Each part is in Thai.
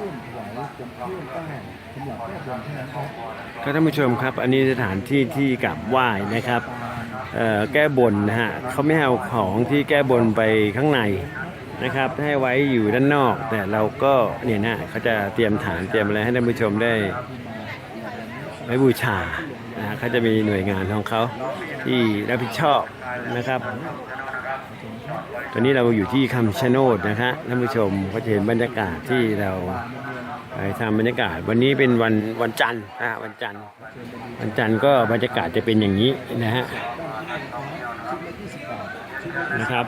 ลื่อนถวายจนเคลื่อนแป้งสำหรับแก้บนเท่านั้นครับก็ท่านผู้ชมครับ อันนี้สถานที่ที่กราบไหว้นะครับเอ่อแก้บนนะฮะเขาไม่ให้เอาของที่แก้บนไปข้างในนะครับให้ไว้อยู่ด้านนอกแต่เราก็เนี่ยนะเขาจะเตรียมฐานเตรียมอะไรให้ท่านผู้ชมได้ไว้บูชานะฮะเขาจะมีหน่วยงานของเขาที่รับผิดชอบนะครับ ตอนนี้เราอยู่ที่คำชะโนดนะคะท่านผู้ชมก็จะเห็นบรรยากาศที่เราไปทำบรรยากาศ วันนี้เป็นวันวันจันทร์นะวันจันทร์วันจันทร์ก็บรรยากาศจะเป็นอย่างนี้นะฮะนะครับ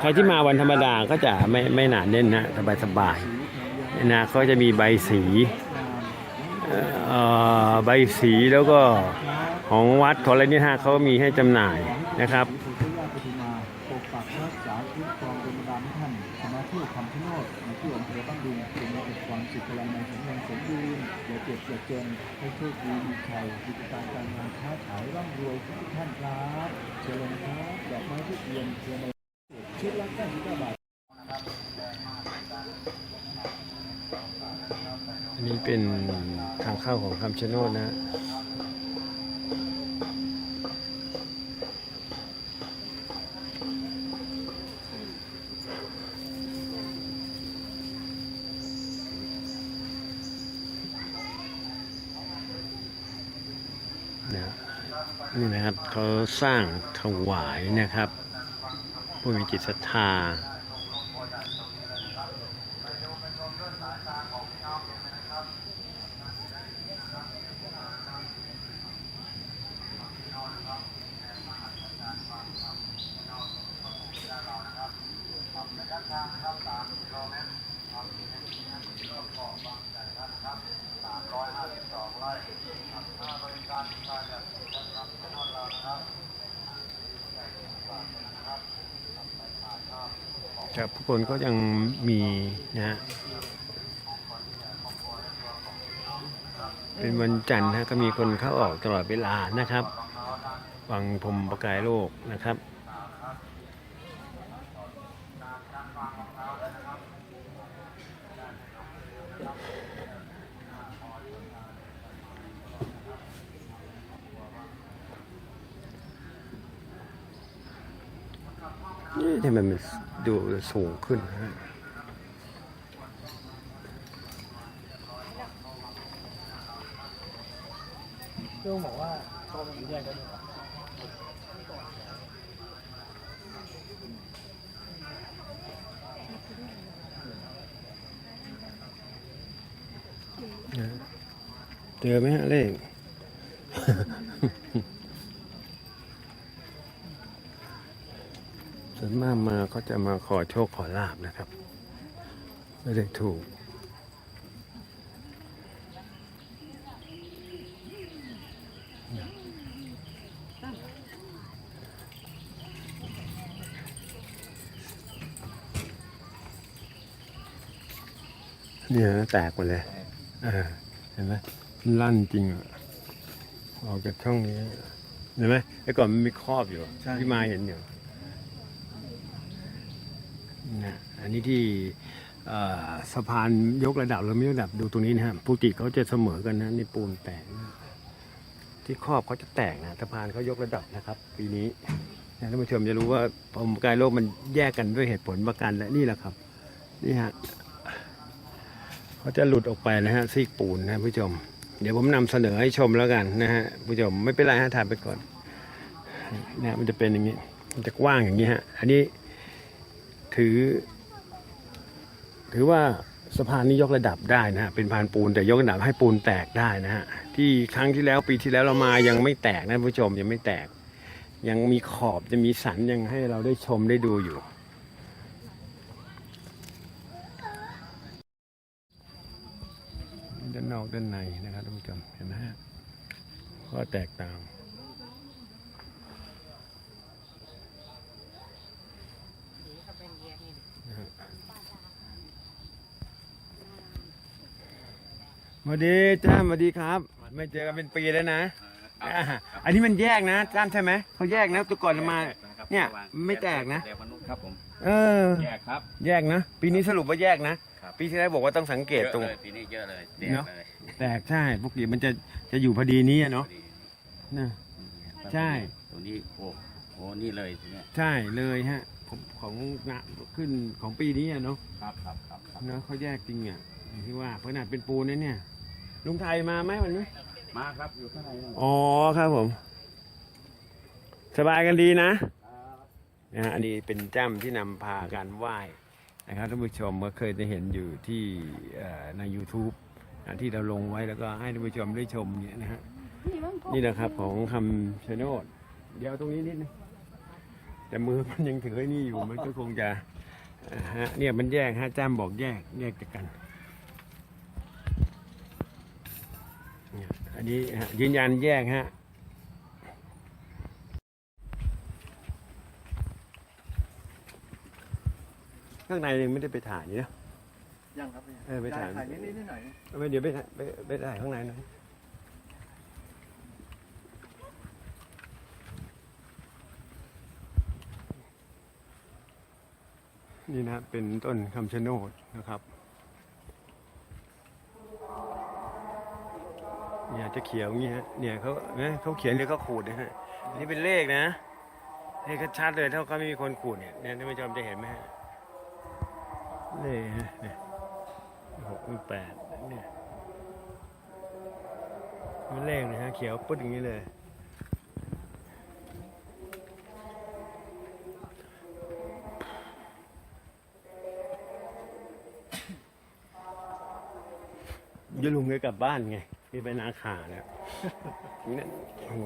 ใครที่มาวันธรรมดาก็จะไม่ไม่หนาแน่นนะสบายสบายนะเขาจะมีใบสีเอ่อใบสีแล้วก็ของวัดของอะไรนี่ฮะเขามีให้จำหน่ายนะครับ สุขพลังงานแข็งแรงสมบูรณ์อย่าเจ็บอย่าจนให้โชคดีมีชัยกิจการการงานค้าขายร่ำรวยทุกท่านครับเชิญครับดอกไม้ทุกเดือนเทียนในชุดละ99บาทอันนี้เป็นทางเข้าของคำชะโนดนะ นี่นะครับเขาสร้างถวายนะครับ ผู้มีจิตศรัทธา คนก็ยังมีนะฮะเป็นวันจันทร์นะก็มีคนเข้าออกตลอดเวลานะครับวังพรมประกายโลกนะครับนี่ทำไมมัน ดูสูงขึ้นนะเรื่องบอกว่าเขาอยู่แยกกันเจอไหมฮะเลข ส่วนมากมาก็จะมาขอโชคขอลาบนะครับ ไม่ได้ถูก เนี่ยนะแตกหมดเลยเออเห็นไหมมันลั่นจริงอะออกจากช่องนี้ เห็นไหมไอ้ก่อนมันมีครอบอยู่ใช่ที่มาเห็นอยู่นะ อันนี้ที่สะพานยกระดับหรือไม่ยกระดับดูตรงนี้นะฮะปกติเขาจะเสมอกันนะนี่ปูนแตกที่ครอบเขาจะแตกนะสะพานเขายกระดับนะครับ ปีนี้นะท่านผู้ชมจะรู้ว่าพรหมกายโลกมันแยกกันด้วยเหตุผลประการและนี่แหละครับ นี่ฮะเขาจะหลุดออกไปนะฮะซีกปูนนะผู้ชม เดี๋ยวผมนำเสนอให้ชมแล้วกันนะฮะผู้ชมไม่เป็นไรฮะถ่ายไปก่อนนะมันจะเป็นอย่างนี้ มันจะกว้างอย่างนี้ฮะ อันนี้ถือ ถือว่าสะพานนี้ยกระดับได้นะฮะเป็นพานปูนแต่ยกระดับให้ปูนแตกได้นะฮะที่ครั้งที่แล้วปีที่แล้วเรามายังไม่แตกนะผู้ชมยังไม่แตก ยังมีขอบจะมีสันยังให้เราได้ชมได้ดูอยู่ ด้านนอกด้านในนะครับท่านผู้ชมเห็นไหมฮะก็แตกต่างนะฮะ สวัสดีจ้าสวัสดีครับ ไม่เจอกันเป็นปีแล้วนะอ่าอันนี้มันแยกนะจ้ามใช่ไหมเขาแยกนะตัวก่อนมา เนี่ยไม่แตกนะ แตกมนุษย์ครับผมเออ แยกครับ แยกนะ ปีนี้สรุปว่าแยกนะ ครับ ปีที่แล้วบอกว่าต้องสังเกเยตอะตรงเลยปีนี้เยอะเลยแดงเนอะ เลยแตกใช่ปกติมันจะจะอยู่พอดีนี้อะเนาะพอดีนะ ใช่ ตัวนี้โอ้โหนี่เลยทีเนี้ยใช่เลยฮะของของนะขึ้นของปีนี้อะเนาะครับครับครับครับเนาะเขาแยกจริงอะอย่างที่ว่าขนาดเป็นปูนนะเนี่ย ลุงไทยมาไหมวันนี้มาครับอยู่ข้างในนี่อ๋อครับผม สบายกันดีนะนะฮะอันนี้เป็นจ้ำที่นำพาการไหว้นะครับท่านผู้ชมก็เคยได้เห็นอยู่ที่เอ่อใน YouTube นะที่เราลงไว้แล้วก็ให้ท่านผู้ชมได้ชมเนี่ยนะฮะนี่นะครับของคำชะโนดเดี๋ยวตรงนี้นิดนึงแต่มือมันยังถือไอ้นี่อยู่มันก็คงจะอ่าฮะเนี่ยมันแยกฮะจ้ำบอกแยกแยกจากกัน นี่ยอันนี้ฮะยืนยันแยกฮะข้างในยังไม่ได้ไปถ่ายนี่นะยังครับพี่เออไปถ่ายถ่ายนิดนิดหน่อยเอาไปเดี๋ยวไปถ่ายไปไปถ่ายข้างในหน่อยนี่นะเป็นต้นคำชะโนดนะครับ เนี่ย จะเขียวอย่างงี้ฮะเนี่ยเขาเนี่ยเขาเขียนหรือเขาขูดนะฮะอันนี้เป็นเลขนะเลขชัดเลยถ้าเขาไม่มีคนขูดเนี่ยเนี่ยท่านผู้ชมจะเห็นไหมฮะเลขเนี่ยหกหรือแปดเนี่ยมันเลขนะฮะเขียวปุ๊ดอย่างนี้เลยจะลุงเลยกลับบ้านไง นี่ไปนาขาแล้วนี่โอ้โห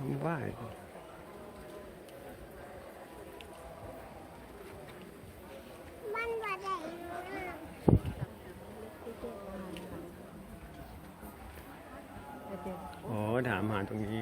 เอามาไหว้ มันว่าได้นะ อ๋อ ถามหาตรงนี้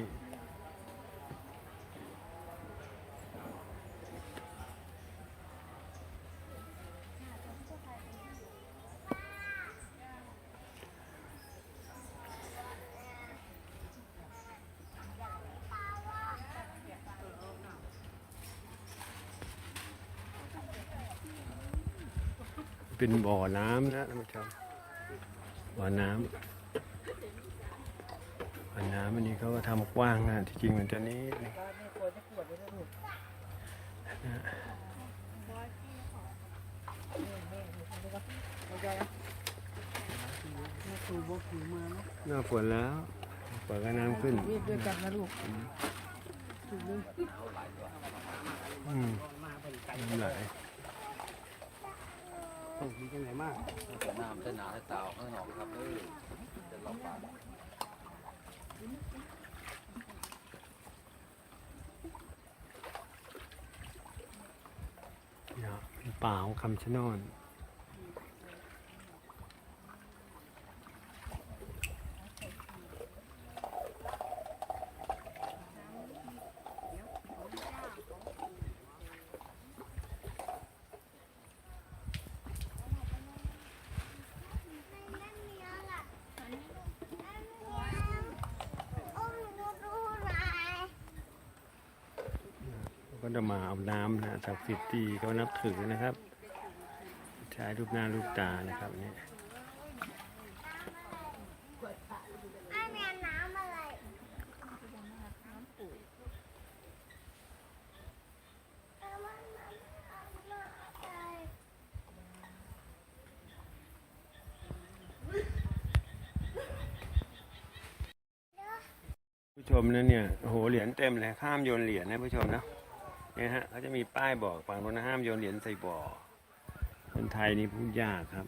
เป็นบ่อน้ำนะท่านผู้ชมบ่อน้ำบ่อน้ำอันนี้เขาก็ทำกว้างนะที่จริงมันจะนี้นะหน้าฝนแล้วฝนก็น้ำขึ้นรีบด้วยกันนะลูกอืม มีจังไหนมากน้ำจะหนาจะตาวข้างนอกครับเอ้ยจะลองปากเนี่ยป่าของคำชะนอน จะมาเอาน้ำนะศักดิ์สิทธิ์ที่เขานับถือนะครับ ใช้รูปหน้ารูปตานะครับนี่ยไอ้แม่น้ำอะไรเออมันน้ำอะไรผู้ชมนะเนี่ยโหเหรียญเต็มเลยห้ามโยนเหรียญนะผู้ชมนะ นี่ฮะเขาจะมีป้ายบอกฝั่งโน้นห้ามโยนเหรียญใส่บ่อ คนไทยนี่พูดยากครับ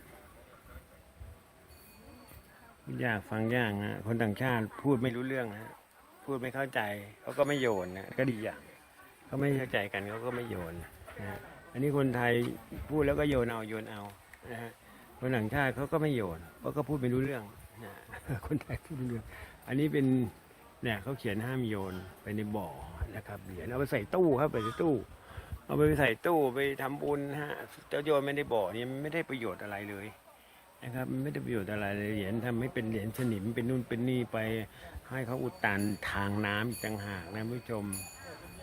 พูดยากฟังยากฮะคนต่างชาติพูดไม่รู้เรื่องฮะพูดไม่เข้าใจเขาก็ไม่โยนนะก็ดีอย่างเขาไม่เข้าใจกันเขาก็ไม่โยนนะฮะอันนี้คนไทยพูดแล้วก็โยนเอาโยนเอานะฮะคนต่างชาติเขาก็ไม่โยนเพราะก็พูดไม่รู้เรื่องนะคนไทยพูดรู้เรื่อง อันนี้เป็น เนี่ยเขาเขียนห้ามโยนไปในบ่อนะครับเหรียญเอาไปใส่ตู้ครับไปใส่ตู้ เอาไปใส่ตู้ไปทำบุญฮะจะโยนไปในบ่อนี่ไม่ได้ประโยชน์อะไรเลยนะครับไม่ได้ประโยชน์อะไรเลยเหรียญทำให้เป็นเหรียญสนิมเป็นนู่นเป็นนี่ไปให้เขาอุดตันทางน้ำอีกต่างหากนะผู้ชม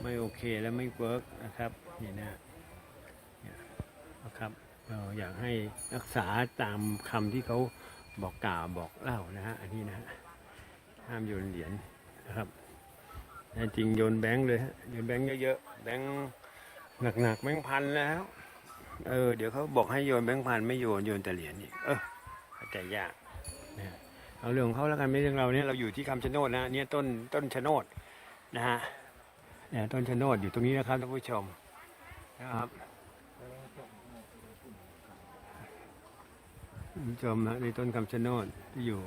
ไม่โอเคและไม่เวิร์กนะครับนี่นะเนี่ยนะครับเราอยากให้รักษาตามคำที่เขาบอกกล่าวบอกเล่านะฮะอันนี้นะฮะห้ามโยนเหรียญ นะครับจริงโยนแบงค์เลยฮะโยนแบงค์เยอะๆแบงค์หนักๆแบงค์พันแล้ว เออเดี๋ยวเขาบอกให้โยนแบงค์พันไม่โยนโยนแต่เหรียญอีกเออใจยากนะเอาเรื่องของเขาแล้วกันไม่เรื่องเราเนี่ยเราอยู่ที่คำชะโนดนะเนี่ยต้นต้นชะโนดนะฮะเนี่ยต้นชะโนดอยู่ตรงนี้นะครับท่านผู้ชมนะครับท่านผู้ชมนะในต้นคำชะโนดที่อยู่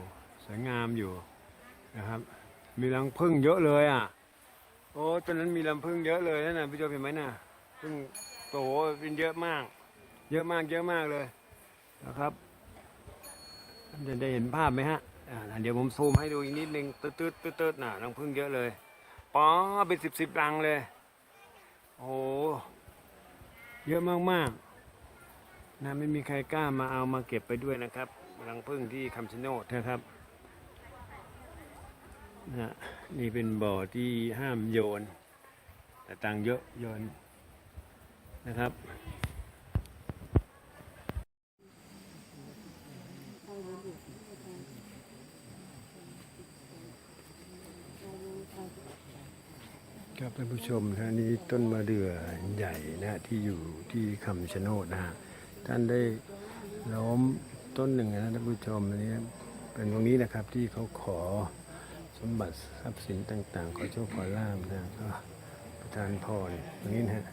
สวยงามอยู่นะครับ มีรังผึ้งเยอะเลยอะ โอ้ตอนนั้นมีลำพึ่งเยอะเลยนะนะพี่โจเห็นไหมนะพึ่งโตเป็นเยอะมาก เยอะมากเยอะมากเลยนะครับจะได้เห็นภาพไหมฮะอ่าเดี๋ยวผมซูมให้ดูอีกนิดนึงตืดตืดตืดตืดน่ะรังพึ่งเยอะเลยป๋อเป็นสิบสิบรังเลย โอ้เยอะมากมากนะไม่มีใครกล้ามาเอามาเก็บไปด้วยนะครับรังพึ่งที่คำชะโนดนะครับ นะนี่เป็นบ่อที่ห้ามโยน แต่ตังเยอะโยนนะครับครับท่านผู้ชมนะนี่ต้นมะเดื่อใหญ่นะที่อยู่ที่คำชะโนดนะฮะท่านได้ล้อมต้นหนึ่งนะท่านผู้ชมอันนี้เป็นตรงนี้นะครับที่เขาขอ สมบัติทรัพย์สินต่างๆ ขอโชคขอลาบนะก็ประทานพรตรงนี้นะฮะ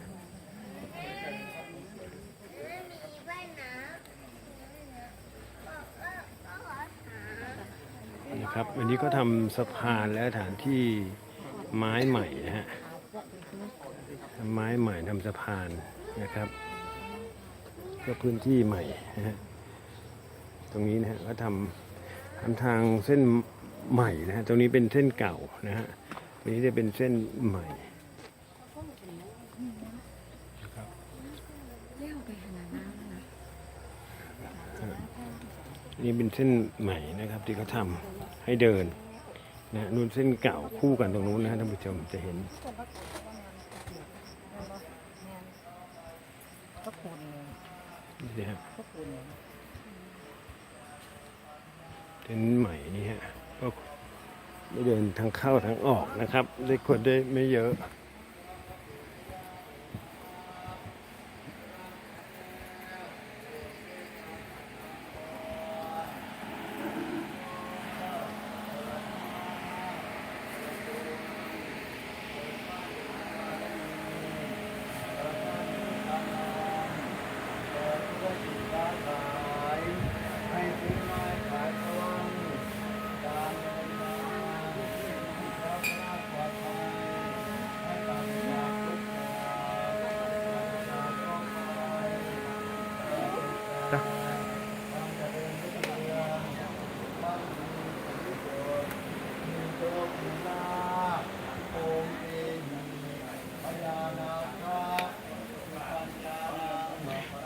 นะครับวันนี้ก็ทำสะพานและสถานที่ไม้ใหม่นะฮะทำไม้ใหม่ทำสะพานนะครับ ก็พื้นที่ใหม่นะฮะตรงนี้นะฮะก็ทำทำทางเส้น ใหม่นะฮะตรงนี้เป็นเส้นเก่านะฮะตรงนี้จะเป็นเส้นใหม่นี่เป็นเส้นใหม่นะครับที่เขาทำให้เดินนะนู่นเส้นเก่าคู่กันตรงนู้นนะท่านผู้ชมจะเห็นนี่ฮะเส้นใหม่นี่ฮะ ไม่เดินทางเข้าทางออกนะครับได้คนได้ไม่เยอะ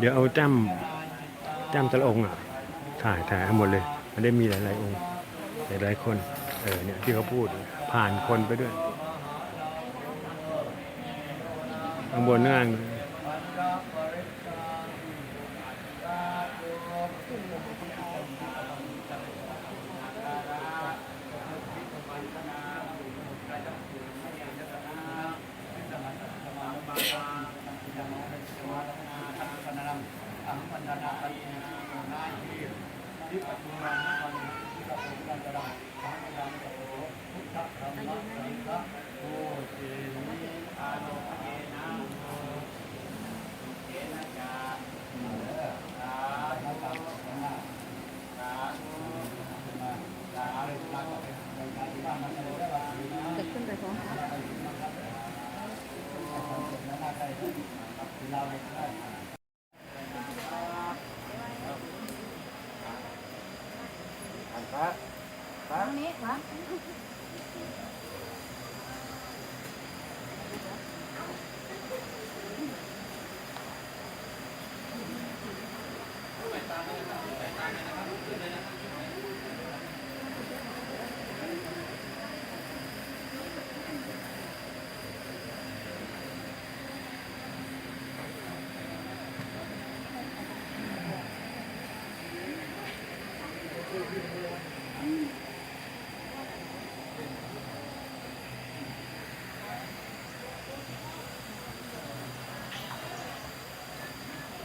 ดี๋ยวเอาจ้ำจ้ำแต่ละองค์อะถ่ายถ่ายให้หมดเลย มันได้มีหลาย ๆ องค์หลายๆคนเออเนี่ยที่เขาพูดผ่านคนไปด้วยข้างบนข้างล่าง เกิดขึ้นไปพร้อมกันระพ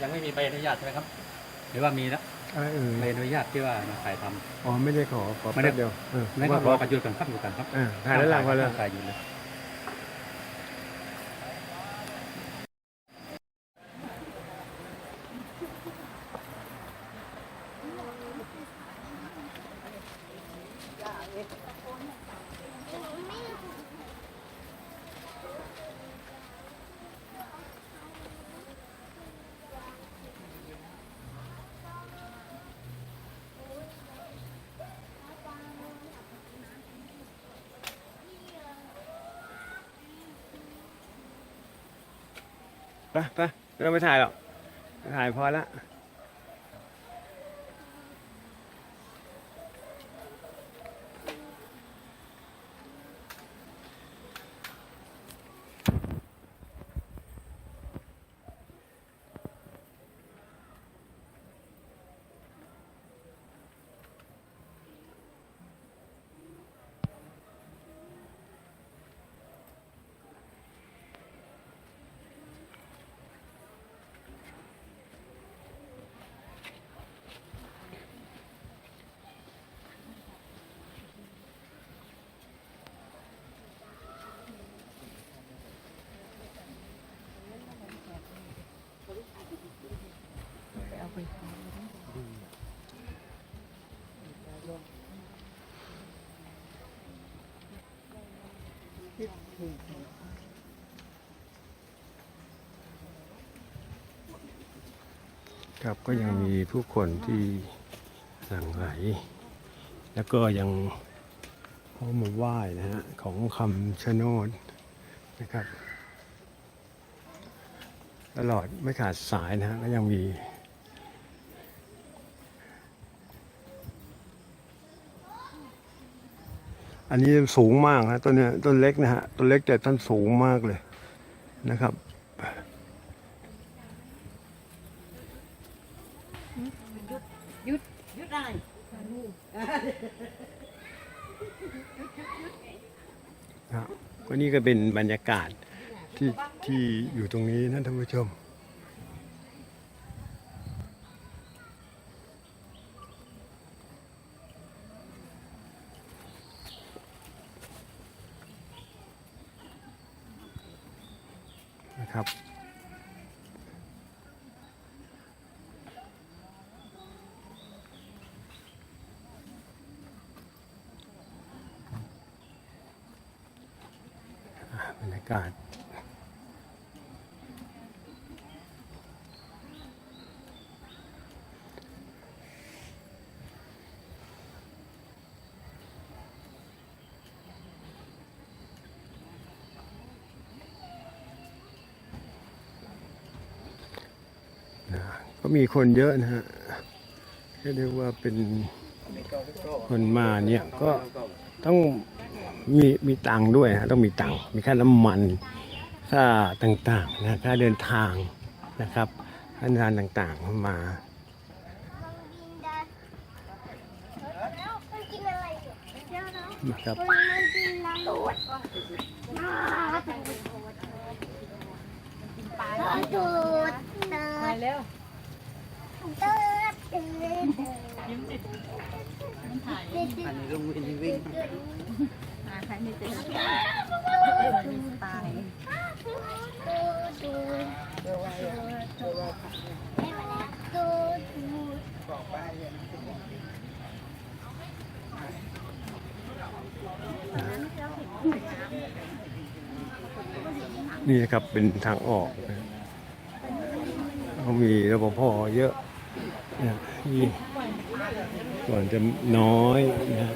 ยังไม่มีใบอนุญาตใช่ไหมครับ หรือว่ามีแล้วอะไรเออใบอนุญาตที่ว่ามาถ่ายทำ อ๋อไม่ได้ขอขอไม่ได้ แป๊บเดียวเออไม่ก็รอกันหยุดกันครับหยุดกันครับอ่าถ่ายแล้วหลังพอแล้วถ่ายอยู่เลย ไปไปไม่ต้องไปถ่ายหรอกถ่ายพอละ ครับก็ยังมีผู้คนที่หลั่งไหล แล้วก็ยังเข้ามาไหว้นะฮะ ของคำชะโนดนะครับ ตลอดไม่ขาดสายนะฮะก็ยังมี อันนี้สูงมากนะต้นเนี้ยต้นเล็กนะฮะต้นเล็กแต่ต้นสูงมากเลยนะครับ ยุดได้ครับก็นี่ก็เป็นบรรยากาศที่ที่อยู่ตรงนี้นะท่านผู้ชม นะครับ บรรยากาศก็มีคนเยอะนะฮะเรียกได้ว่าเป็นคนมาเนี่ยก็ต้อง มีมีตังค์ด้วยฮะต้องมีตังค์มีค่าน้ำมันค่าต่างๆนะค่าเดินทางนะครับค่าเดินทางต่างๆมาลองกินได้แล้วมันกินอะไรอยู่เดี๋ยวนะนะครับมันกินน้ำดูดน้ำดูดเติไปดเร็วเติดเติดถ่ายติดติดอันนี้ลงวินวิ่ง ใครไม่เจอตายนี่นะครับเป็นทางออกนะดมีรปภเยอะนะมีก่อนจะน้อยนะฮะ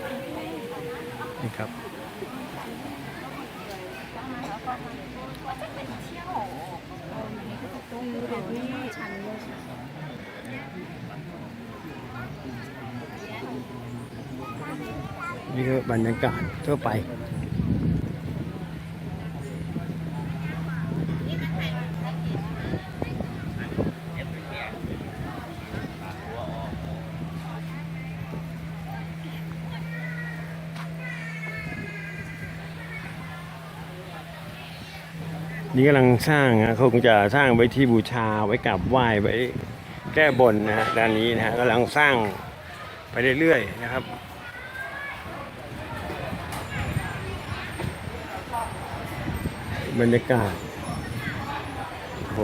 ครับ ชันเลยชัน นี่ก็ บรรยากาศทั่วไปนี่กำลังสร้างนะเขาคงจะสร้างไว้ที่บูชาไว้กราบไหว้ไว้แก้บนนะฮะด้านนี้นะฮะกำลังสร้างไปเรื่อยๆนะครับ บรรยากาศโอ้โห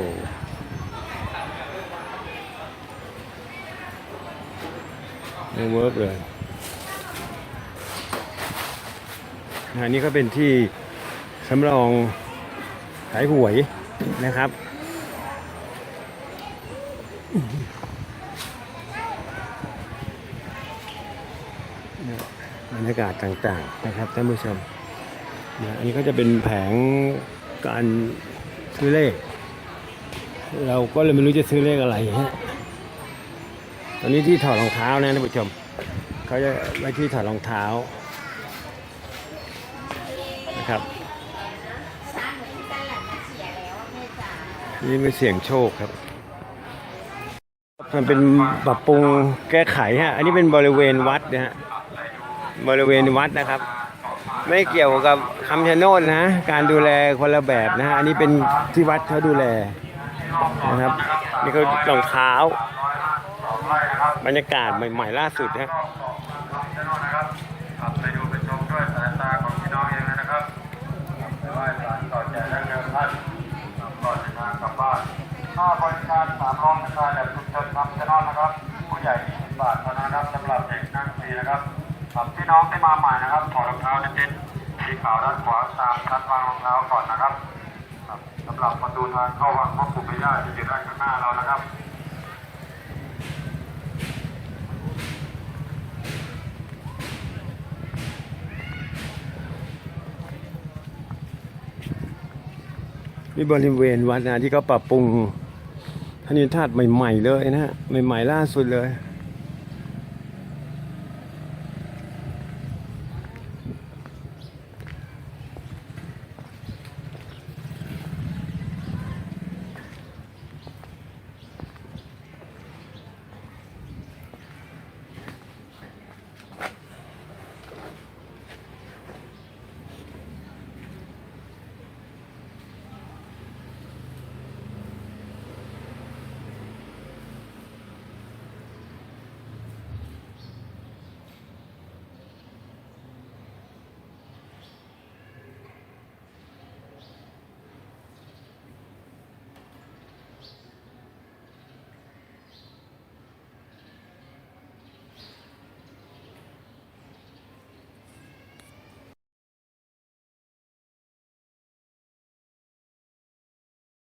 ไม่เวิร์กเลยอันนี้ก็เป็นที่สำรองขายหวยนะครับ บรรยากาศต่างๆนะครับท่านผู้ชม อันนี้ก็จะเป็นแผง การซื้อเลข เราก็เลยไม่รู้จะซื้อเลขอะไรฮะตอนนี้ที่ถอดรองเท้านะท่านผู้ชมเขาจะไว้ที่ถอดรองเท้านะครับนี่เป็นเสียงโชคครับ มันเป็นปรับปรุงแก้ไขฮะ อันนี้เป็นบริเวณวัดนะฮะ บริเวณวัดนะครับ ไม่เกี่ยวกับคำชะโนดนะ การดูแลคนละแบบนะฮะอันนี้เป็นที่วัดเขาดูแลนะครับนี่ก็รองเท้า บรรยากาศใหม่ ๆ ล่าสุดนะครับไปดูไปชมด้วยสายตาของพี่น้องเองนะครับไปไหว้ศาลต่อแจกและเงินท่านก่อนเดินทางกลับบ้านค่าบริการสามร้อยราคาแบบชุมชนคำชะโนดนะครับ ผู้ใหญ่20บาทเท่านั้นนะครับสำหรับเด็กนั่งฟรีนะครับ ครับพี่น้องที่มาใหม่นะครับถอดรองเท้าเน้นสีขาวด้านขวาตามชั้นวางรองเท้าก่อนนะครับครับสำหรับประตูทางเข้าวังพ่อปู่แม่ย่าที่อยู่ด้านข้างหน้าเรานะครับนี่บริเวณวัดนะที่เขาปรับปรุงธนิทัศน์ใหม่ ๆ เลยนะฮะใหม่ ๆ ล่าสุดเลย